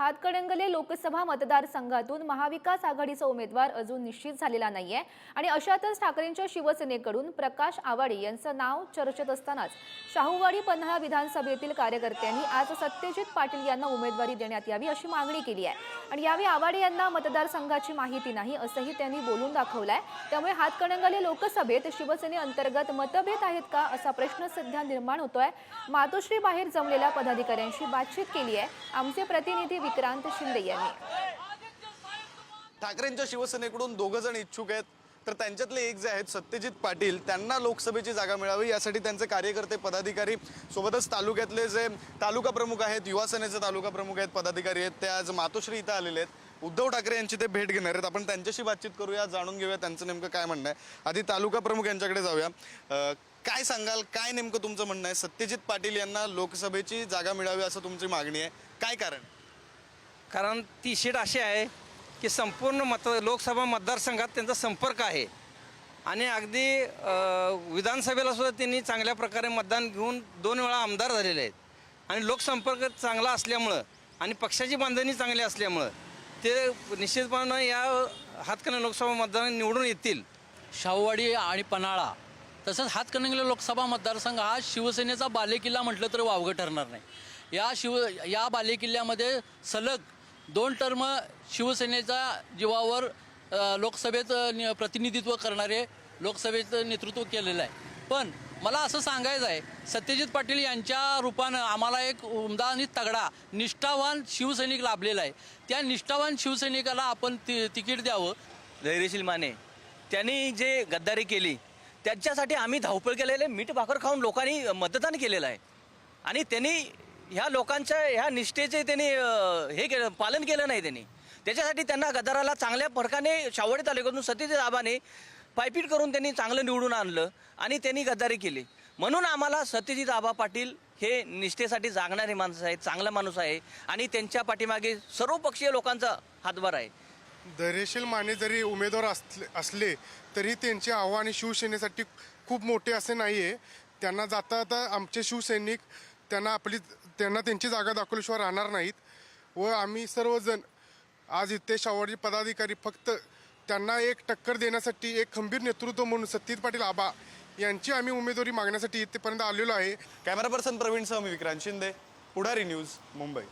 हातकणंगले लोकसभा मतदारसंघातून महाविकास आघाडीचा उमेदवार अजून निश्चित झालेला नाहीये. आणि अशातच ठाकरेंच्या शिवसेनेकडून प्रकाश आवाडे यांचं नाव चर्चेत असतानाच शाहूवाडी पन्हाळा विधानसभेतील कार्यकर्त्यांनी आज सत्यजित पाटील यांना उमेदवारी देण्यात यावी अशी मागणी केली आहे. आणि यावेळी आवाडे यांना मतदारसंघाची माहिती नाही असंही त्यांनी बोलून दाखवलंय. त्यामुळे हातकणंगले लोकसभेत शिवसेनेअंतर्गत मतभेद आहेत का असा प्रश्न सध्या निर्माण होतोय. मातोश्री बाहेर जमलेल्या पदाधिकाऱ्यांशी बातचीत केली आहे आमचे प्रतिनिधी विक्रांत शिंदे यांनी. ठाकरेंच्या शिवसेनेकडून दोघं जण इच्छुक आहेत. तर त्यांच्यातले एक जे आहेत सत्यजित पाटील त्यांना लोकसभेची जागा मिळावी यासाठी त्यांचे कार्यकर्ते पदाधिकारी सोबतच तालुक्यातले जे तालुका प्रमुख आहेत युवा सेनेचे तालुका प्रमुख आहेत पदाधिकारी आहेत ते आज मातोश्री इथं आलेले आहेत. उद्धव ठाकरे यांची ते भेट घेणार आहेत. आपण त्यांच्याशी बातचीत करूया जाणून घेऊया त्यांचं नेमकं काय म्हणणं आहे. आधी तालुका प्रमुख यांच्याकडे जाऊया. अं, काय सांगाल काय नेमकं तुमचं म्हणणं आहे? सत्यजित पाटील यांना लोकसभेची जागा मिळावी असं तुमची मागणी आहे. काय कारण? कारण ती शीट अशी आहे की संपूर्ण मत लोकसभा मतदारसंघात त्यांचा संपर्क आहे. आणि अगदी विधानसभेला सुद्धा त्यांनी चांगल्या प्रकारे मतदान घेऊन दोन वेळा आमदार झालेले आहेत. आणि लोकसंपर्क चांगला असल्यामुळं आणि पक्षाची बांधणी चांगली असल्यामुळं ते निश्चितपणे या हातकणंगले लोकसभा मतदान निवडून येतील. शाहूवाडी आणि पन्हाळा तसंच हातकणंगले लोकसभा मतदारसंघ हा शिवसेनेचा बालेकिल्ला म्हटलं तर वावगं ठरणार नाही. या शिव या बालेकिल्ल्यामध्ये सलग दोन टर्म शिवसेनेचा जीवावर लोकसभेचं लोकसभेत प्रतिनिधित्व करणारे लोकसभेचं नेतृत्व केलेलं आहे. पण मला असं सांगायचं आहे सत्यजित पाटील यांच्या रूपानं आम्हाला एक उमदा आणि तगडा निष्ठावान शिवसैनिक लाभलेला आहे. त्या निष्ठावान शिवसैनिकाला आपण ति तिकीट द्यावं. धैर्यशील माने त्यांनी जे गद्दारी केली त्यांच्यासाठी आम्ही धावपळ केलेले मीठ भाकर खाऊन लोकांनी मतदान केलेलं आहे. आणि त्यांनी ह्या लोकांच्या ह्या निष्ठेचे त्यांनी हे केलं पालन केलं नाही त्यांनी. त्याच्यासाठी त्यांना गदाराला चांगल्या फरकाने शावडे तालुक्यातून सतीच्या आबाने पायपीट करून त्यांनी चांगलं निवडून आणलं आणि त्यांनी गद्दारी केली. म्हणून आम्हाला सत्यजित आबा पाटील हे निष्ठेसाठी जागणारे माणसं आहेत चांगला माणूस आहे आणि त्यांच्या पाठीमागे सर्वपक्षीय लोकांचा हातभार आहे. धैर्यशील माने जरी उमेदवार असले असले तरी त्यांचे आव्हाने शिवसेनेसाठी खूप मोठे असे नाही आहे त्यांना जाता जाता आमचे शिवसैनिक त्यांना आपली त्यांना त्यांची जागा दाखवल्याशिवाय राहणार नाहीत व आम्ही सर्वजण आज हितेश शावडी पदाधिकारी फक्त त्यांना एक टक्कर देण्यासाठी एक खंबीर नेतृत्व म्हणून सत्यजित पाटील आबा यांची आम्ही उमेदवारी मागण्यासाठी इथेपर्यंत आलेलो आहे. कॅमेरा पर्सन प्रवीणसह मी विक्रांत शिंदे पुढारी न्यूज मुंबई.